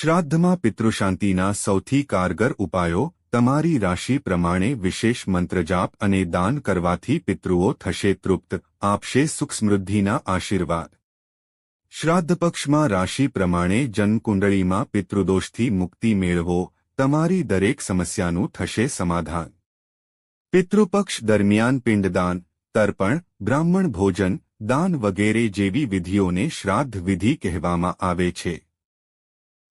શ્રાદ્ધમાં પિતૃશાંતિના સૌથી કારગર ઉપાયો, તમારી રાશિ પ્રમાણે વિશેષ મંત્રજાપ અને દાન કરવાથી પિતૃઓ થશે તૃપ્ત, આપશે સુખ સમૃદ્ધિના આશીર્વાદ. શ્રાદ્ધ પક્ષમાં રાશિ પ્રમાણે જન્મકુંડળીમાં પિતૃદોષથી મુક્તિ મેળવો, તમારી દરેક સમસ્યાનું થશે સમાધાન. પિતૃપક્ષ દરમિયાન પિંડદાન, તર્પણ, બ્રાહ્મણ ભોજન, દાન વગેરે જેવી વિધિઓને શ્રાદ્ધ વિધિ કહેવામાં આવે છે.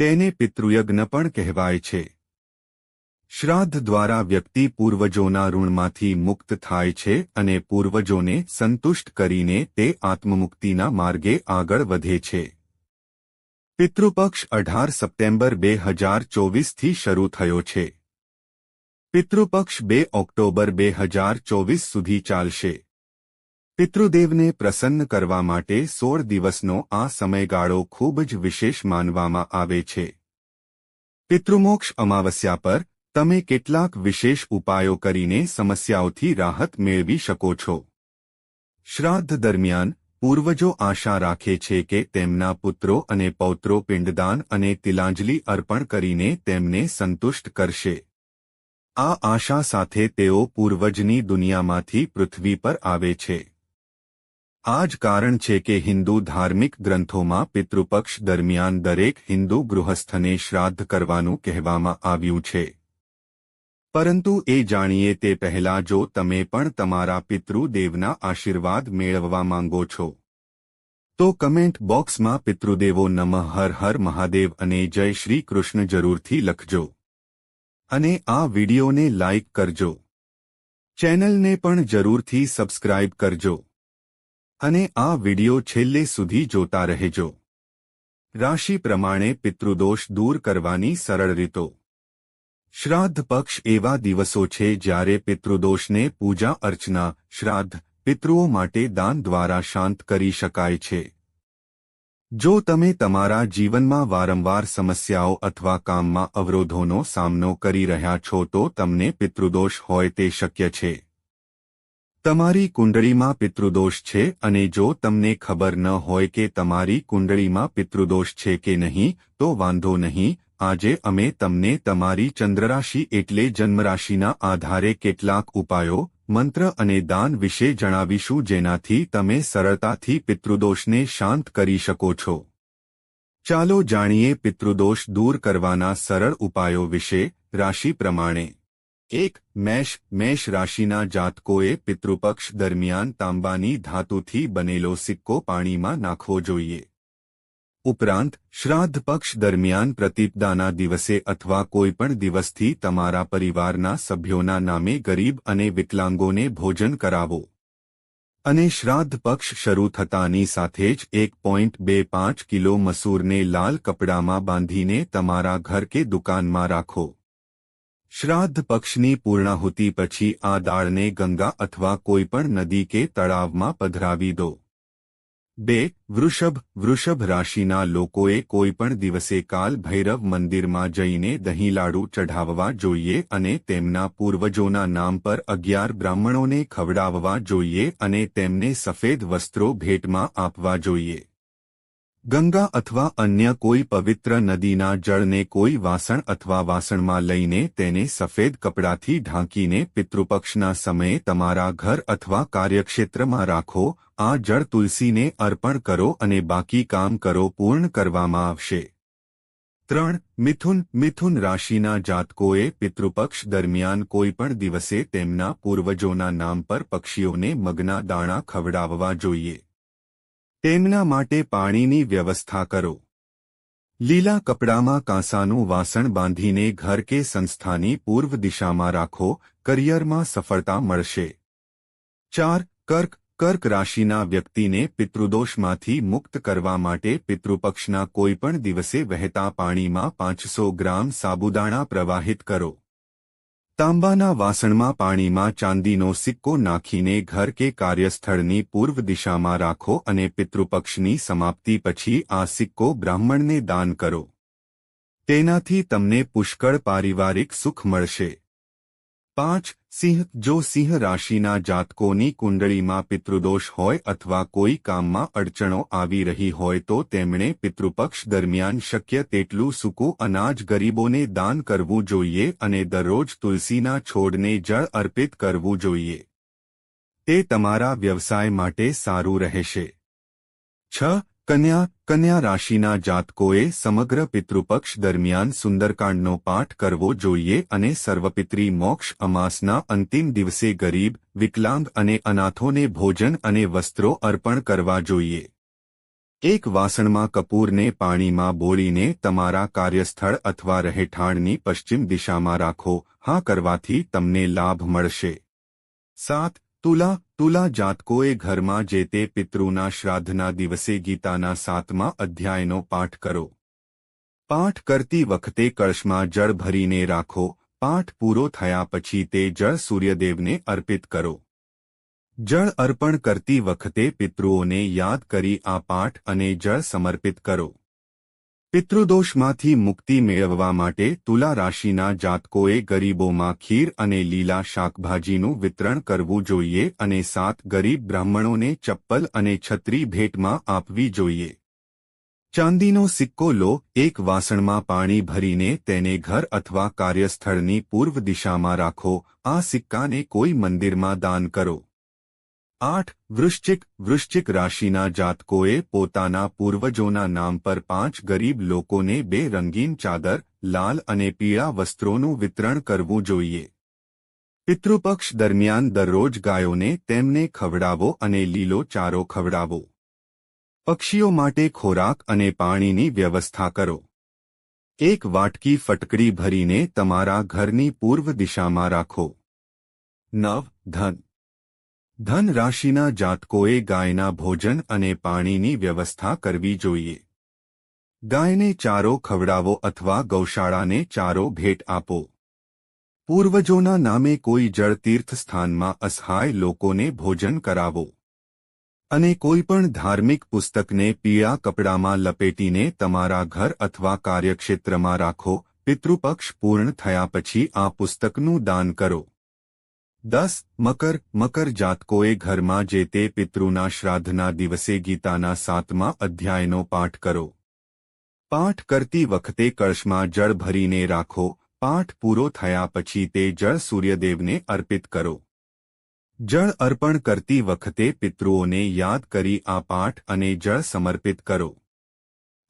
તેને પિતૃયજ્ઞ પણ કહેવાય છે. શ્રાદ્ધ દ્વારા વ્યક્તિ પૂર્વજોના ઋણમાંથી મુક્ત થાય છે અને પૂર્વજોને સંતુષ્ટ કરીને તે આત્મમુક્તિના માર્ગે આગળ વધે છે. પિતૃપક્ષ અઢાર સપ્ટેમ્બર બે હજાર ચોવીસથી શરૂ થયો છે. પિતૃપક્ષ બે ઓક્ટોબર બે હજાર ચોવીસ સુધી ચાલશે. પિતૃદેવને પ્રસન્ન કરવા માટે સોળ દિવસનો આ સમયગાળો ખૂબ જ વિશેષ માનવામાં આવે છે. પિતૃમોક્ષ અમાવસ્યા પર તમે કેટલાક વિશેષ ઉપાયો કરીને સમસ્યાઓથી રાહત મેળવી શકો છો. શ્રાદ્ધ દરમિયાન પૂર્વજો આશા રાખે છે કે તેમના પુત્રો અને પૌત્રો પિંડદાન અને તિલાંજલિ અર્પણ કરીને તેમને સંતુષ્ટ કરશે. આ આશા સાથે તેઓ પૂર્વજની દુનિયામાંથી પૃથ્વી પર આવે છે. આ જ કારણ છે કે હિન્દુ ધાર્મિક ગ્રંથોમાં પિતૃપક્ષ દરમિયાન દરેક હિન્દુ ગૃહસ્થને શ્રાદ્ધ કરવાનું કહેવામાં આવ્યું છે. પરંતુ એ જાણીએ તે પહેલા જો તમે પણ તમારા પિતૃદેવના આશીર્વાદ મેળવવા માંગો છો, તો કમેન્ટ બોક્સમાં પિતૃદેવો નમઃ, હર હર મહાદેવ અને જય શ્રી કૃષ્ણ જરૂરથી લખજો. અને આ વિડિયોને લાઇક કરજો. ચેનલને પણ જરૂરથી સબસ્ક્રાઇબ કરજો. અને આ વિડિયો છેલ્લે સુધી જોતા રહેજો. રાશિ પ્રમાણે પિતૃદોષ દૂર કરવાની સરળ રીતો. શ્રાદ્ધ પક્ષ એવા દિવસો છે જ્યારે પિતૃદોષને પૂજા અર્ચના, શ્રાદ્ધ, પિતૃઓ માટે દાન દ્વારા શાંત કરી શકાય છે. જો તમે તમારા જીવનમાં વારંવાર સમસ્યાઓ અથવા કામમાં અવરોધોનો સામનો કરી રહ્યા છો તો તમને પિતૃદોષ હોય તે શક્ય છે. તમારી કુંડળીમાં પિતૃદોષ છે અને જો તમને ખબર ન હોય કે તમારી કુંડળીમાં પિતૃદોષ છે કે નહીં, તો વાંધો નહીં, આજે અમે તમને તમારી ચંદ્રરાશિ એટલે જન્મરાશિના આધારે કેટલાક ઉપાયો, મંત્ર અને દાન વિશે જણાવીશું જેનાથી તમે સરળતાથી પિતૃદોષને શાંત કરી શકો છો. ચાલો જાણીએ પિતૃદોષ દૂર કરવાના સરળ ઉપાયો વિશે, રાશિ પ્રમાણે. એક મેષ મેષ રાશિના જાતકોએ પિતૃપક્ષ દરમિયાન તાંબાની ધાતુથી બનેલો સિક્કો પાણીમાં નાખવો જોઈએ ઉપરાંત શ્રાદ્ધ પક્ષ દરમિયાન પ્રતિપદાના દિવસે અથવા કોઈપણ દિવસથી તમારા પરિવારના સભ્યોના નામે ગરીબ અને વિકલાંગોને ભોજન કરાવો અને શ્રાદ્ધ પક્ષ શરૂ થતાની સાથે જ એક પોઈન્ટ બે પાંચ કિલો મસૂરને લાલ કપડામાં બાંધીને તમારા ઘર કે દુકાનમાં રાખો શ્રાદ્ધ પક્ષની પૂર્ણાહુતિ પછી આ દાળને ગંગા અથવા કોઈપણ નદી કે તળાવમાં પધરાવી દો. બે, વૃષભ વૃષભ રાશિના લોકોએ કોઈપણ દિવસે કાલ ભૈરવ મંદિરમાં જઈને દહીં લાડુ ચઢાવવા જોઈએ અને તેમના પૂર્વજોના નામ પર અગિયાર બ્રાહ્મણોને ખવડાવવા જોઈએ અને તેમને સફેદ વસ્ત્રો ભેટમાં આપવા જોઈએ. ગંગા અથવા અન્ય કોઈ પવિત્ર નદીના જળને કોઈ વાસણ અથવા વાસણમાં લઈને તેને સફેદ કપડાથી ઢાંકીને પિતૃપક્ષના સમયે તમારા ઘર અથવા કાર્યક્ષેત્રમાં રાખો, આ જળ તુલસીને અર્પણ કરો અને બાકી કામ કરો પૂર્ણ કરવામાં આવશે. ત્રણ, મિથુન મિથુન રાશિના જાતકોએ પિતૃપક્ષ દરમિયાન કોઈપણ દિવસે તેમના પૂર્વજોના નામ પર પક્ષીઓને મગના દાણા ખવડાવવા જોઈએ. તેમના માટે પાણીની વ્યવસ્થા કરો. લીલા કપડામાં કાંસાનું વાસણ બાંધીને ઘર કે સંસ્થાની પૂર્વ દિશામાં રાખો, કરિયરમાં સફળતા મળશે. ચાર, કર્ક કર્ક રાશિના વ્યક્તિને પિતૃદોષમાંથી મુક્ત કરવા માટે પિતૃપક્ષના કોઈપણ દિવસે વહેતા પાણીમાં પાંચસો ગ્રામ સાબુદાણા પ્રવાહિત કરો. તાંબાના વાસણમાં પાણીમાં ચાંદીનો સિક્કો નાખીને ઘર કે કાર્યસ્થળની પૂર્વ દિશામાં રાખો અને પિતૃપક્ષની સમાપ્તિ પછી આ સિક્કો બ્રાહ્મણને દાન કરો. તેનાથી તમને પુષ્કળ પારિવારિક સુખ મળશે. પાંચ સિંહ, જો સિંહ રાશિના જાતકોની કુંડળીમાં પિતૃદોષ હોય અથવા કોઈ કામમાં અડચણો આવી રહી હોય તો તેમણે પિતૃપક્ષ દરમિયાન શક્ય તેટલું સૂકું અનાજ ગરીબોને દાન કરવું જોઈએ અને દરરોજ તુલસીના છોડને જળ અર્પિત કરવું જોઈએ. તે તમારા વ્યવસાય માટે સારું રહેશે. છ કન્યા કન્યા રાશિના જાતકોએ સમગ્ર પિતૃપક્ષ દરમિયાન સુંદરકાંડનો પાઠ કરવો જોઈએ અને સર્વપિત્રી મોક્ષ અમાસના અંતિમ દિવસે ગરીબ, વિકલાંગ અને અનાથોને ભોજન અને વસ્ત્રો અર્પણ કરવા જોઈએ. એક વાસણમાં કપૂરને પાણીમાં બોળીને તમારા કાર્યસ્થળ અથવા રહેઠાણની પશ્ચિમ દિશામાં રાખો, હા કરવાથી તમને લાભ મળશે. સાત, તુલા તુલા જાતકોએ ઘરમાં જે તે પિતૃના શ્રાદ્ધના દિવસે ગીતાના સાતમા અધ્યાયનો પાઠ કરો. પાઠ કરતી વખતે કળશમાં જળ ભરીને રાખો, પાઠ પૂરો થયા પછી તે જળ સૂર્યદેવને અર્પિત કરો. જળ અર્પણ કરતી વખતે પિતૃઓને યાદ કરી આ પાઠ અને જળ સમર્પિત કરો. પિતૃદોષમાંથી મુક્તિ મેળવવા માટે તુલા રાશિના જાતકોએ ગરીબોમાં ખીર અને લીલા શાકભાજીનું વિતરણ કરવું જોઈએ અને સાત ગરીબ બ્રાહ્મણોને ચપ્પલ અને છત્રી ભેટમાં આપવી જોઈએ. ચાંદીનો સિક્કો લો, એક વાસણમાં પાણી ભરીને તેને ઘર અથવા કાર્યસ્થળની પૂર્વ દિશામાં રાખો, આ સિક્કાને કોઈ મંદિરમાં દાન કરો. આઠ, વૃશ્ચિક વૃશ્ચિક રાશિના જાતકોએ પોતાના પૂર્વજોના નામ પર પાંચ ગરીબ લોકોને બે રંગીન ચાદર, લાલ અને પીળા વસ્ત્રોનું વિતરણ કરવું જોઈએ. પિતૃપક્ષ દરમિયાન દરરોજ ગાયોને તેમને ખવડાવો અને લીલો ચારો ખવડાવો. પક્ષીઓ માટે ખોરાક અને પાણીની વ્યવસ્થા કરો. એક વાટકી ફટકડી ભરીને તમારા ઘરની પૂર્વ દિશામાં રાખો. નવ, ધન ધન રાશિના જાતકોએ ગાયના ભોજન અને પાણીની વ્યવસ્થા કરવી જોઈએ. ગાયને ચારો ખવડાવો અથવા ગૌશાળાને ચારો ભેટ આપો. પૂર્વજોના નામે કોઈ જળતીર્થ સ્થાનમાં અસહાય લોકોને ભોજન કરાવો. અને કોઈપણ ધાર્મિક પુસ્તકને પીળા કપડામાં લપેટીને તમારા ઘર અથવા કાર્યક્ષેત્રમાં રાખો, પિતૃપક્ષ પૂર્ણ થયા પછી આ પુસ્તકનું દાન કરો. દસ, મકર મકર જાતકોએ ઘરમાં જે તે પિતૃના શ્રાદ્ધના દિવસે ગીતાના સાતમા અધ્યાયનો પાઠ કરો. પાઠ કરતી વખતે કળશમાં જળ ભરીને રાખો, પાઠ પૂરો થયા પછી તે જળ સૂર્યદેવને અર્પિત કરો. જળ અર્પણ કરતી વખતે પિતૃઓને યાદ કરી આ પાઠ અને જળ સમર્પિત કરો.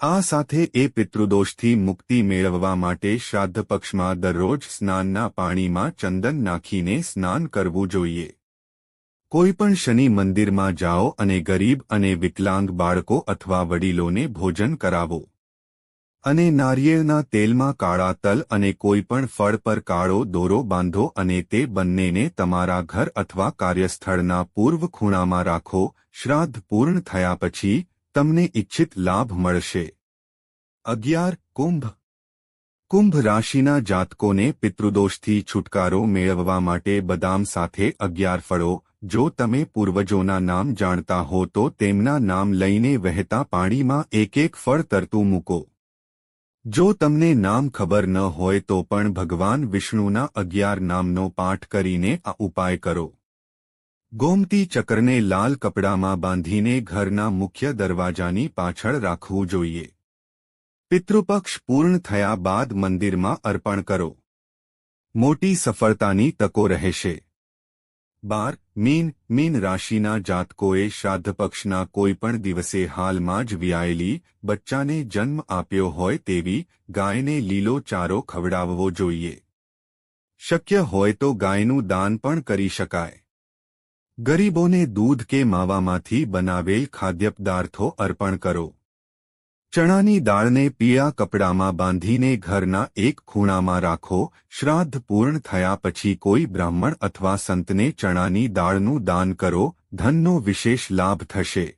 આ સાથે એ પિતૃદોષથી મુક્તિ મેળવવા માટે શ્રાદ્ધ પક્ષમાં દરરોજ સ્નાનના પાણીમાં ચંદન નાખીને સ્નાન કરવું જોઈએ. કોઈપણ શનિ મંદિરમાં જાઓ અને ગરીબ અને વિકલાંગ બાળકો અથવા વડીલોને ભોજન કરાવો. અને નારિયેળના તેલમાં કાળા તલ અને કોઈપણ ફળ પર કાળો દોરો બાંધો અને તે બંનેને તમારા ઘર અથવા કાર્યસ્થળના પૂર્વ ખૂણામાં રાખો. શ્રાદ્ધ પૂર્ણ થયા પછી તમને ઇચ્છિત લાભ મળશે. અગિયાર, કુંભ. કુંભ રાશિના જાતકોને પિતૃદોષથી છુટકારો મેળવવા માટે બદામ સાથે અગિયાર ફળો. જો તમે પૂર્વજોના નામ જાણતા હો તો તેમના નામ લઈને વહેતા પાણીમાં એક એક ફળ તરતું મૂકો. જો તમને નામ ખબર ન હોય તો પણ ભગવાન વિષ્ણુના અગિયાર નામનો પાઠ કરીને આ ઉપાય કરો. ગોમતી ચક્રને લાલ કપડામાં બાંધીને ઘરના મુખ્ય દરવાજાની પાછળ રાખવું જોઈએ. પિતૃપક્ષ પૂર્ણ થયા બાદ મંદિરમાં અર્પણ કરો. મોટી સફળતાની તકો રહેશે. બાર, મીન મીન રાશિના જાતકોએ શ્રાદ્ધપક્ષના કોઈપણ દિવસે હાલમાં જ વિયાયેલી બચ્ચાને જન્મ આપ્યો હોય તેવી ગાયને લીલો ચારો ખવડાવવો જોઈએ. શક્ય હોય તો ગાયનું દાન પણ કરી શકાય. ગરીબોને દૂધ કે માવામાંથી બનાવેલ ખાદ્યપદાર્થો અર્પણ કરો. ચણાની દાળને પીળા કપડામાં બાંધીને ઘરના એક ખૂણામાં રાખો. શ્રાદ્ધ પૂર્ણ થયા પછી કોઈ બ્રાહ્મણ અથવા સંતને ચણાની દાળનું દાન કરો. ધનનો વિશેષ લાભ થશે.